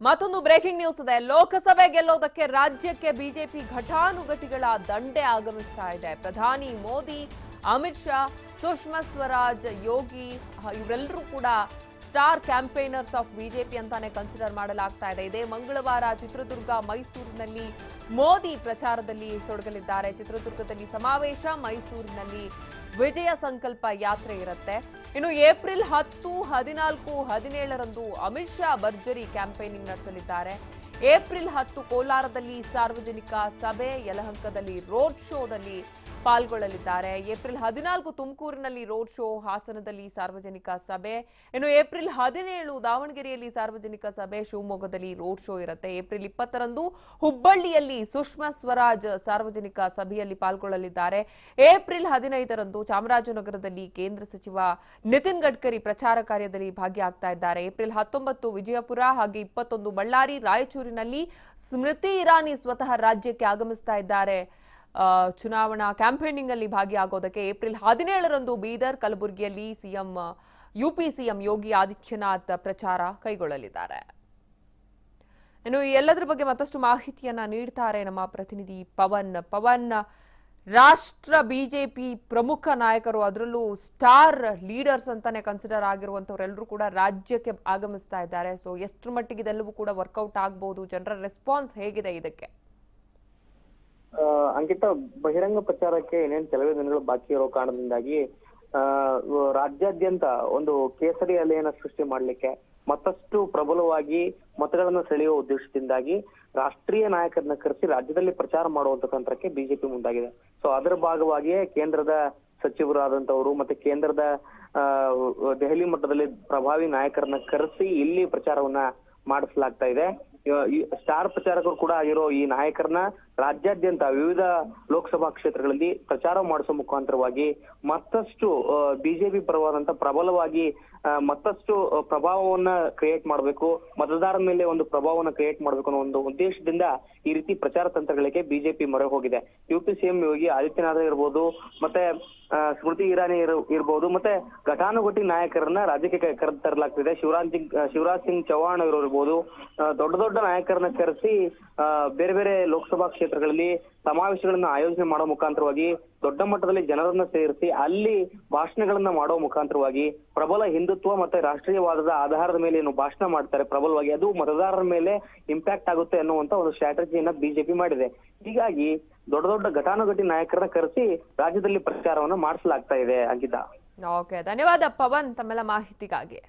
ಮತ್ತೊಂದು breaking news ಇದೆ. ಲೋಕಸಭೆ ಗೆಲ್ಲೋದಕ್ಕೆ ರಾಜ್ಯಕ್ಕೆ ಬಿಜೆಪಿ ಘಟಾನುಘಟಿಗಳ ದಂಡೆ ಆಗಮಿಸ್ತಾ ಇದೆ. ಪ್ರಧಾನಿ ಮೋದಿ, ಅಮಿತ್ ಶಾ, ಸುಷ್ಮಾ ಸ್ವರಾಜ್, ಯೋಗಿ ಇವರೆಲ್ಲರೂ ಕೂಡ ಸ್ಟಾರ್ ಕ್ಯಾಂಪೇನರ್ಸ್ ಆಫ್ ಬಿಜೆಪಿ ಅಂತಾನೆ ಕನ್ಸಿಡರ್ ಮಾಡಲಾಗ್ತಾ ಇದೆ. ಇದೇ ಮಂಗಳವಾರ ಚಿತ್ರದುರ್ಗ, ಮೈಸೂರಿನಲ್ಲಿ ಮೋದಿ ಪ್ರಚಾರದಲ್ಲಿ ತೊಡಗಲಿದ್ದಾರೆ. ಚಿತ್ರದುರ್ಗದಲ್ಲಿ ಸಮಾವೇಶ, ಮೈಸೂರಿನಲ್ಲಿ ವಿಜಯ ಸಂಕಲ್ಪ ಯಾತ್ರೆ ಇರುತ್ತೆ. ಇನ್ನು ಏಪ್ರಿಲ್ ಹತ್ತು, ಹದಿನಾಲ್ಕು, ಹದಿನೇಳರಂದು ಅಮಿತ್ ಶಾ ಭರ್ಜರಿ ಕ್ಯಾಂಪೇನಿಂಗ್ ನಡೆಸಲಿದ್ದಾರೆ. ಏಪ್ರಿಲ್ ಹತ್ತು ಕೋಲಾರದಲ್ಲಿ ಸಾರ್ವಜನಿಕ ಸಭೆ, ಯಲಹಂಕದಲ್ಲಿ ರೋಡ್ ಶೋದಲ್ಲಿ ಪಾಲ್ಗೊಳ್ಳಲಿದ್ದಾರೆ. ಏಪ್ರಿಲ್ ಹದಿನಾಲ್ಕು ತುಮಕೂರಿನಲ್ಲಿ ರೋಡ್ ಶೋ ಹಾಸನದಲ್ಲಿ ಸಾರ್ವಜನಿಕ ಸಭೆ. ಇನ್ನು ಏಪ್ರಿಲ್ ಹದಿನೇಳು ದಾವಣಗೆರೆಯಲ್ಲಿ ಸಾರ್ವಜನಿಕ ಸಭೆ. ಶಿವಮೊಗ್ಗದಲ್ಲಿ ರೋಡ್ ಶೋ ಇರುತ್ತೆ. ಏಪ್ರಿಲ್ ಇಪ್ಪತ್ತರಂದು ಹುಬ್ಬಳ್ಳಿಯಲ್ಲಿ ಸುಷ್ಮಾ ಸ್ವರಾಜ್ ಸಾರ್ವಜನಿಕ ಸಭೆಯಲ್ಲಿ ಪಾಲ್ಗೊಳ್ಳಲಿದ್ದಾರೆ. ಏಪ್ರಿಲ್ ಹದಿನೈದರಂದು ಚಾಮರಾಜನಗರದಲ್ಲಿ ಕೇಂದ್ರ ಸಚಿವ ನಿತಿನ್ ಗಡ್ಕರಿ ಪ್ರಚಾರ ಕಾರ್ಯದಲ್ಲಿ ಭಾಗಿಯಾಗ್ತಾ ಇದ್ದಾರೆ. ಏಪ್ರಿಲ್ ಹತ್ತೊಂಬತ್ತು ವಿಜಯಪುರ ಹಾಗೆ ಇಪ್ಪತ್ತೊಂದು ಬಳ್ಳಾರಿ, ರಾಯಚೂರಿನಲ್ಲಿ ಸ್ಮೃತಿ ಇರಾನಿ ಸ್ವತಃ ರಾಜ್ಯಕ್ಕೆ ಆಗಮಿಸ್ತಾ ಇದ್ದಾರೆ. ಚುನಾವಣಾ ಕ್ಯಾಂಪೇನಿಂಗ್ ಅಲ್ಲಿ ಭಾಗಿಯಾಗೋದಕ್ಕೆ ಏಪ್ರಿಲ್ ಹದಿನೇಳರಂದು ಬೀದರ್, ಕಲಬುರಗಿಯಲ್ಲಿ CM, UP CM Yogi Adityanath ಪ್ರಚಾರ ಕೈಗೊಳ್ಳಲಿದ್ದಾರೆ. ಇನ್ನು ಈ ಎಲ್ಲದರ ಬಗ್ಗೆ ಮತ್ತಷ್ಟು ಮಾಹಿತಿಯನ್ನ ನೀಡ್ತಾರೆ ನಮ್ಮ ಪ್ರತಿನಿಧಿ ಪವನ್. ಪವನ್, ರಾಷ್ಟ್ರ ಬಿಜೆಪಿ ಪ್ರಮುಖ ನಾಯಕರು, ಅದರಲ್ಲೂ ಸ್ಟಾರ್ ಲೀಡರ್ಸ್ ಅಂತಾನೆ ಕನ್ಸಿಡರ್ ಆಗಿರುವಂತವರೆಲ್ಲರೂ ಕೂಡ ರಾಜ್ಯಕ್ಕೆ ಆಗಮಿಸ್ತಾ ಇದ್ದಾರೆ. ಸೊ ಎಷ್ಟರ ಮಟ್ಟಿಗೆ ಇದೆಲ್ಲವೂ ಕೂಡ ವರ್ಕೌಟ್ ಆಗ್ಬಹುದು ಜನರ ರೆಸ್ಪಾನ್ಸ್ ಹೇಗಿದೆ ಇದಕ್ಕೆ? ಅಂಕಿತ ಬಹಿರಂಗ ಪ್ರಚಾರಕ್ಕೆ ಏನೇನ್ ಕೆಲವೇ ದಿನಗಳು ಬಾಕಿ ಇರೋ ಕಾರಣದಿಂದಾಗಿ ರಾಜ್ಯಾದ್ಯಂತ ಒಂದು ಕೇಸರಿ ಅಲೆಯನ್ನ ಸೃಷ್ಟಿ ಮಾಡ್ಲಿಕ್ಕೆ ಮತ್ತಷ್ಟು ಪ್ರಬಲವಾಗಿ ಮತಗಳನ್ನ ಸೆಳೆಯುವ ಉದ್ದೇಶದಿಂದಾಗಿ ರಾಷ್ಟ್ರೀಯ ನಾಯಕರನ್ನ ಕರೆಸಿ ರಾಜ್ಯದಲ್ಲಿ ಪ್ರಚಾರ ಮಾಡುವಂತ ತಂತ್ರಕ್ಕೆ ಬಿಜೆಪಿ ಮುಂದಾಗಿದೆ. ಸೊ ಅದರ ಭಾಗವಾಗಿಯೇ ಕೇಂದ್ರದ ಸಚಿವರಾದಂತವರು ಮತ್ತೆ ಕೇಂದ್ರದ ದೆಹಲಿ ಮಟ್ಟದಲ್ಲಿ ಪ್ರಭಾವಿ ನಾಯಕರನ್ನ ಕರೆಸಿ ಇಲ್ಲಿ ಪ್ರಚಾರವನ್ನ ಮಾಡಿಸಲಾಗ್ತಾ ಇದೆ. ಸ್ಟಾರ್ ಪ್ರಚಾರಕರು ಕೂಡ ಆಗಿರೋ ಈ ನಾಯಕರನ್ನ ರಾಜ್ಯಾದ್ಯಂತ ವಿವಿಧ ಲೋಕಸಭಾ ಕ್ಷೇತ್ರಗಳಲ್ಲಿ ಪ್ರಚಾರ ಮಾಡಿಸೋ ಮುಖಾಂತರವಾಗಿ ಮತ್ತಷ್ಟು ಬಿಜೆಪಿ ಪರವಾದಂತ ಪ್ರಬಲವಾಗಿ ಮತ್ತಷ್ಟು ಪ್ರಭಾವವನ್ನ ಕ್ರಿಯೇಟ್ ಮಾಡಬೇಕು, ಮತದಾರರ ಮೇಲೆ ಒಂದು ಪ್ರಭಾವವನ್ನ ಕ್ರಿಯೇಟ್ ಮಾಡಬೇಕು ಅನ್ನೋ ಒಂದು ಉದ್ದೇಶದಿಂದ ಈ ರೀತಿ ಪ್ರಚಾರ ತಂತ್ರಗಳಿಗೆ ಬಿಜೆಪಿ ಮೊರೆ ಹೋಗಿದೆ. ಯುಪಿ ಸಿಎಂ ಯೋಗಿ ಆದಿತ್ಯನಾಥ ಇರ್ಬೋದು ಮತ್ತೆ ಸ್ಮೃತಿ ಇರಾನಿ ಇರ್- ಇರ್ಬೋದು, ಮತ್ತೆ ಘಟಾನುಘಟಿ ನಾಯಕರನ್ನ ರಾಜ್ಯಕ್ಕೆ ಕರೆತರಲಾಗ್ತಿದೆ. ಶಿವರಾಜ್ ಸಿಂಗ್ ಶಿವರಾಜ್ ಸಿಂಗ್ ಚೌಹಾಣ್ ಇರ್ಬೋದು ದೊಡ್ಡ ದೊಡ್ಡ ದೊಡ್ಡ ನಾಯಕರನ್ನ ಕರೆಸಿ ಬೇರೆ ಬೇರೆ ಲೋಕಸಭಾ ಕ್ಷೇತ್ರಗಳಲ್ಲಿ ಸಮಾವೇಶಗಳನ್ನ ಆಯೋಜನೆ ಮಾಡೋ ಮುಖಾಂತರವಾಗಿ ದೊಡ್ಡ ಮಟ್ಟದಲ್ಲಿ ಜನರನ್ನ ಸೇರಿಸಿ ಅಲ್ಲಿ ಭಾಷಣಗಳನ್ನ ಮಾಡೋ ಮುಖಾಂತರವಾಗಿ ಪ್ರಬಲ ಹಿಂದುತ್ವ ಮತ್ತೆ ರಾಷ್ಟ್ರೀಯವಾದದ ಆಧಾರದ ಮೇಲೆ ಏನು ಭಾಷಣ ಮಾಡ್ತಾರೆ ಪ್ರಬಲವಾಗಿ, ಅದು ಮತದಾರರ ಮೇಲೆ ಇಂಪ್ಯಾಕ್ಟ್ ಆಗುತ್ತೆ ಅನ್ನುವಂತ ಒಂದು ಸ್ಟ್ರಾಟಜಿಯನ್ನ ಬಿಜೆಪಿ ಮಾಡಿದೆ. ಹೀಗಾಗಿ ದೊಡ್ಡ ದೊಡ್ಡ ಘಟಾನುಘಟಿ ನಾಯಕರನ್ನ ಕರೆಸಿ ರಾಜ್ಯದಲ್ಲಿ ಪ್ರಚಾರವನ್ನ ಮಾಡಿಸಲಾಗ್ತಾ ಇದೆ, ಅಂಕಿತಾ. ಓಕೆ ಧನ್ಯವಾದ ಪವನ್ ತಮ್ಮೆಲ್ಲ ಮಾಹಿತಿಗಾಗಿ.